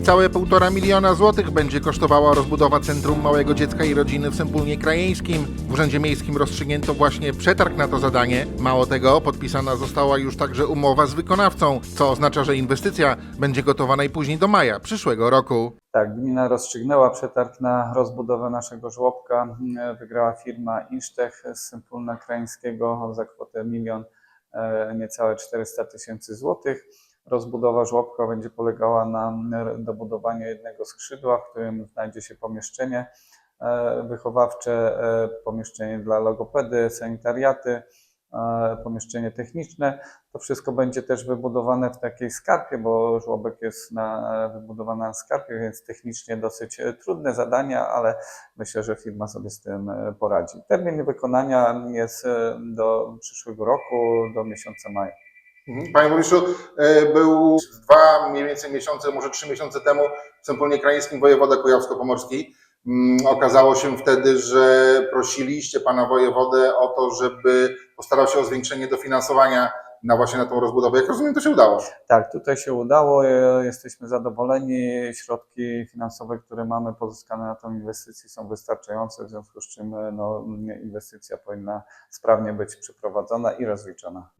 Niecałe 1,5 miliona złotych będzie kosztowała rozbudowa Centrum Małego Dziecka i Rodziny w Sępólnie Krajeńskim. W Urzędzie Miejskim rozstrzygnięto właśnie przetarg na to zadanie. Mało tego, podpisana została już także umowa z wykonawcą, co oznacza, że inwestycja będzie gotowa najpóźniej do maja przyszłego roku. Tak, gmina rozstrzygnęła przetarg na rozbudowę naszego żłobka. Wygrała firma Insztech z Sępólna Krańskiego za kwotę milion e, niecałe 400 tysięcy złotych. Rozbudowa żłobka będzie polegała na dobudowaniu jednego skrzydła, w którym znajdzie się pomieszczenie e, wychowawcze, e, pomieszczenie dla logopedy, sanitariaty, e, pomieszczenie techniczne. To wszystko będzie też wybudowane w takiej skarpie, bo żłobek jest na, wybudowany na skarpie, więc technicznie dosyć trudne zadania, ale myślę, że firma sobie z tym poradzi. Termin wykonania jest do przyszłego roku, do miesiąca maja. Mhm. Panie burmistrzu, e, był dwa mniej więcej miesiące, może trzy miesiące temu w Sępólnie Krajeńskim wojewoda kujawsko-pomorski. Mm, Okazało się wtedy, że prosiliście pana wojewodę o to, żeby postarał się o zwiększenie dofinansowania na właśnie na tą rozbudowę. Jak rozumiem, to się udało. Tak, tutaj się udało, e, jesteśmy zadowoleni. Środki finansowe, które mamy pozyskane na tą inwestycję są wystarczające, w związku z czym e, no, inwestycja powinna sprawnie być przeprowadzona i rozliczona.